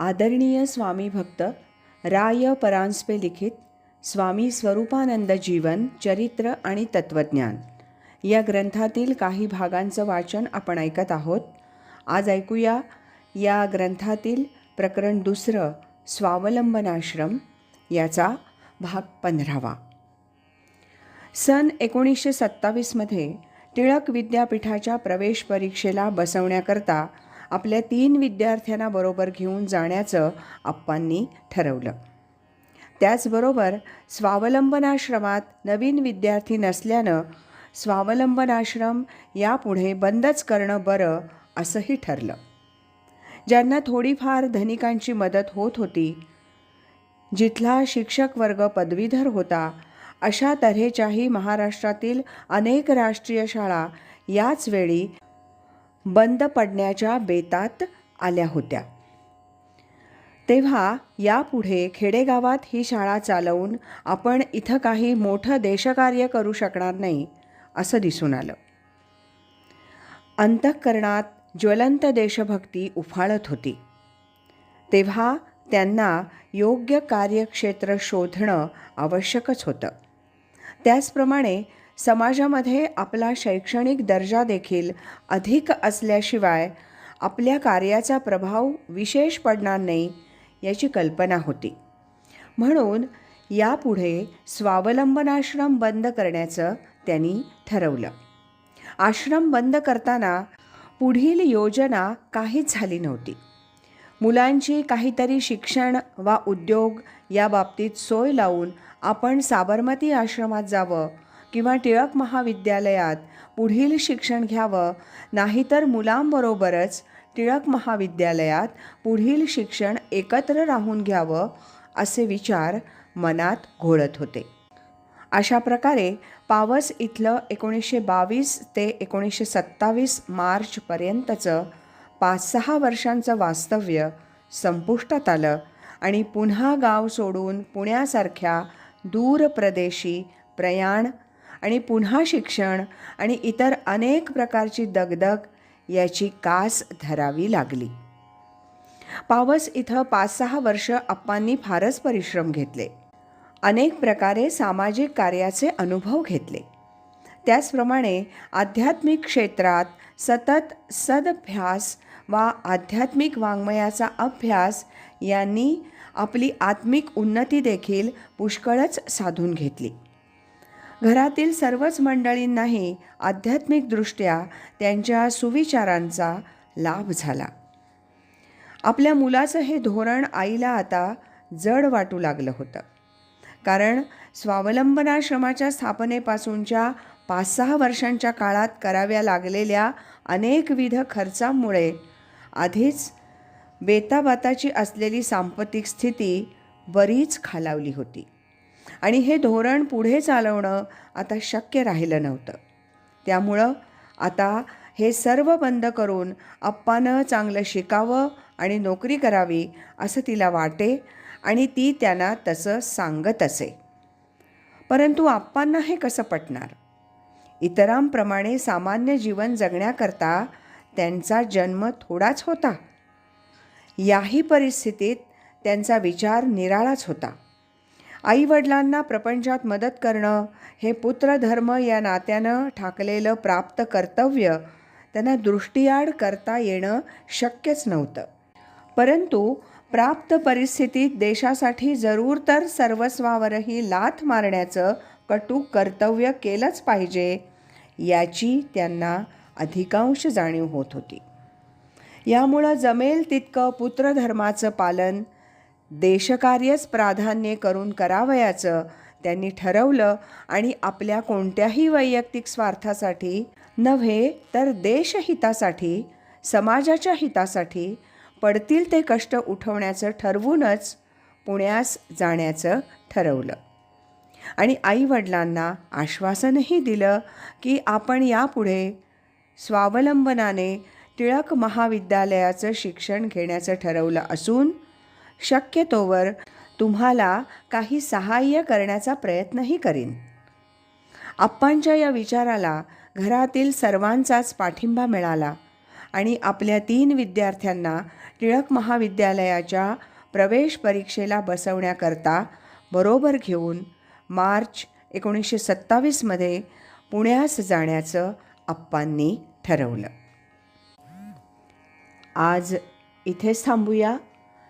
आदरणीय स्वामी भक्त राय परांजपे लिखित स्वामी स्वरूपानंद जीवन चरित्र आणि तत्वज्ञान या ग्रंथातील काही भागांचं वाचन आपण ऐकत आहोत. आज ऐकूया या ग्रंथातील प्रकरण दुसरं स्वावलंबनाश्रम याचा भाग पंधरावा. सन एकोणीसशे सत्तावीसमध्ये टिळक विद्यापीठाच्या प्रवेश परीक्षेला बसवण्याकरता आपल्या तीन विद्यार्थ्यांना बरोबर घेऊन जाण्याचं आप्पांनी ठरवलं. त्याचबरोबर स्वावलंबनाश्रमात नवीन विद्यार्थी नसल्यानं स्वावलंबनाश्रम यापुढे बंदच करणं बरं असंही ठरलं. ज्यांना थोडीफार धनिकांची मदत होत होती जिथला शिक्षक वर्ग पदवीधर होता अशा तऱ्हेच्याही महाराष्ट्रातील अनेक राष्ट्रीय शाळा याच वेळी बंद पडण्याच्या बेतात आल्या होत्या. तेव्हा यापुढे खेडेगावात ही शाळा चालवून आपण इथं काही मोठं देशकार्य करू शकणार नाही असं दिसून आलं. अंतःकरणात ज्वलंत देशभक्ती उफाळत होती. तेव्हा त्यांना योग्य कार्यक्षेत्र शोधणं आवश्यकच होतं. त्याचप्रमाणे समाजामध्ये आपला शैक्षणिक दर्जा देखील अधिक असल्याशिवाय आपल्या कार्याचा प्रभाव विशेष पडणार नाही याची कल्पना होती. म्हणून यापुढे स्वावलंबनाश्रम बंद करण्याचं त्यांनी ठरवलं. आश्रम बंद करताना पुढील योजना काहीच झाली नव्हती. मुलांची काहीतरी शिक्षण वा उद्योग या बाबतीत सोय लावून आपण साबरमती आश्रमात जावं किंवा टिळक महाविद्यालयात पुढील शिक्षण घ्यावं नाहीतर मुलांबरोबरच टिळक महाविद्यालयात पुढील शिक्षण एकत्र राहून घ्यावं असे विचार मनात घोळत होते. अशा प्रकारे पावस इथलं एकोणीसशे बावीस ते एकोणीसशे सत्तावीस मार्चपर्यंतचं पाच सहा वर्षांचं वास्तव्य संपुष्टात आलं आणि पुन्हा गाव सोडून पुण्यासारख्या दूर प्रदेशी प्रयाण आणि पुन्हा शिक्षण आणि इतर अनेक प्रकारची दगदग याची कास धरावी लागली. पावस इथं पाच सहा वर्ष अप्पांनी फारच परिश्रम घेतले. अनेक प्रकारे सामाजिक कार्याचे अनुभव घेतले. त्याचप्रमाणे आध्यात्मिक क्षेत्रात सतत सदभ्यास वा आध्यात्मिक वाङ्मयाचा अभ्यास यांनी आपली आत्मिक उन्नती देखील पुष्कळच साधून घेतली. घरातील सर्वच मंडळींनाही आध्यात्मिकदृष्ट्या त्यांच्या सुविचारांचा लाभ झाला. आपल्या मुलाचं हे धोरण आईला आता जड वाटू लागलं होतं. कारण स्वावलंबनाश्रमाच्या स्थापनेपासूनच्या पाच सहा वर्षांच्या काळात कराव्या लागलेल्या अनेकविध खर्चामुळे आधीच बेताबाताची असलेली सांपत्तिक स्थिती बरीच खालावली होती. आणि हे धोरण पुढे चालवणं आता शक्य राहिलं नव्हतं. त्यामुळं आता हे सर्व बंद करून अप्पानं चांगलं शिकावं आणि नोकरी करावी असं तिला वाटे आणि ती त्यांना तसं सांगत असे. परंतु आप्पांना हे कसं पटणार? इतरांप्रमाणे सामान्य जीवन जगण्याकरता त्यांचा जन्म थोडाच होता. याही परिस्थितीत त्यांचा विचार निराळाच होता. आईवडिलांना प्रपंचात मदत करणं हे पुत्रधर्म या नात्यानं ठाकलेलं प्राप्त कर्तव्य. त्यांना दृष्टीआड करता येणं शक्यच नव्हतं. परंतु प्राप्त परिस्थितीत देशासाठी जरूर तर सर्वस्वावरही लाथ मारण्याचं कटू कर्तव्य केलंच पाहिजे याची त्यांना अधिकांश जाणीव होत होती. यामुळं जमेल तितकं पुत्रधर्माचं पालन देशकार्यच प्राधान्य करून करावयाचं त्यांनी ठरवलं आणि आपल्या कोणत्याही वैयक्तिक स्वार्थासाठी नव्हे तर देशहितासाठी समाजाच्या हितासाठी पडतील ते कष्ट उठवण्याचं ठरवूनच पुण्यास जाण्याचं ठरवलं. आणि आईवडिलांना आश्वासनही दिलं की आपण यापुढे स्वावलंबनाने टिळक महाविद्यालयाचं शिक्षण घेण्याचं ठरवलं असून शक्यतोवर तुम्हाला काही सहाय्य करण्याचा प्रयत्नही करीन. आप्पांच्या या विचाराला घरातील सर्वांचाच पाठिंबा मिळाला आणि आपल्या तीन विद्यार्थ्यांना टिळक महाविद्यालयाच्या प्रवेश परीक्षेला बसवण्याकरता बरोबर घेऊन मार्च एकोणीसशे सत्तावीसमध्ये पुण्यास जाण्याचं आप्पांनी ठरवलं. आज इथेच थांबूया.